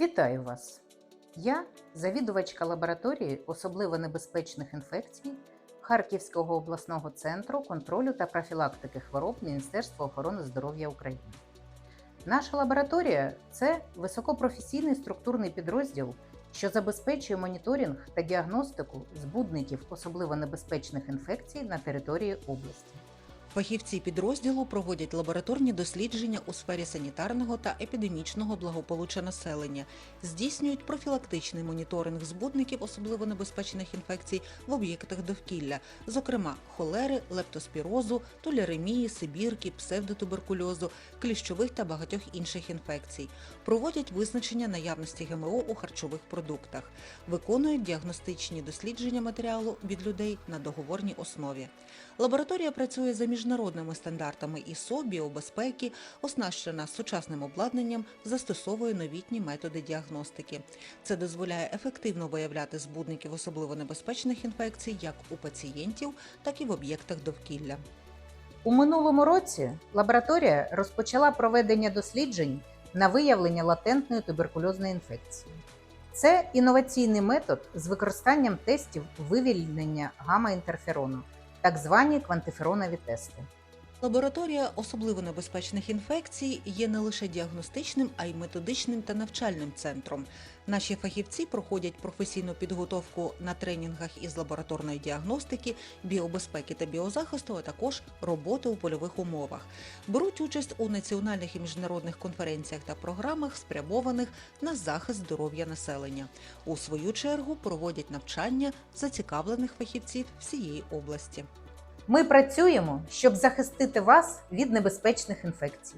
Вітаю вас! Я завідувачка лабораторії особливо небезпечних інфекцій Харківського обласного центру контролю та профілактики хвороб Міністерства охорони здоров'я України. Наша лабораторія це високопрофесійний структурний підрозділ, що забезпечує моніторинг та діагностику збудників особливо небезпечних інфекцій на території області. Фахівці підрозділу проводять лабораторні дослідження у сфері санітарного та епідемічного благополуччя населення, здійснюють профілактичний моніторинг збудників особливо небезпечних інфекцій в об'єктах довкілля, зокрема холери, лептоспірозу, туляремії, сибірки, псевдотуберкульозу, кліщових та багатьох інших інфекцій, проводять визначення наявності ГМО у харчових продуктах, виконують діагностичні дослідження матеріалу від людей на договорній основі. Лабораторія працює за міжнародними стандартами ІСО, біобезпеки, оснащена сучасним обладнанням, застосовує новітні методи діагностики. Це дозволяє ефективно виявляти збудників особливо небезпечних інфекцій як у пацієнтів, так і в об'єктах довкілля. У минулому році лабораторія розпочала проведення досліджень на виявлення латентної туберкульозної інфекції. Це інноваційний метод з використанням тестів вивільнення гамма-інтерферону, так звані квантиферонові тести. Лабораторія особливо небезпечних інфекцій є не лише діагностичним, а й методичним та навчальним центром. Наші фахівці проходять професійну підготовку на тренінгах із лабораторної діагностики, біобезпеки та біозахисту, а також роботи у польових умовах. Беруть участь у національних і міжнародних конференціях та програмах, спрямованих на захист здоров'я населення. У свою чергу проводять навчання зацікавлених фахівців всієї області. Ми працюємо, щоб захистити вас від небезпечних інфекцій.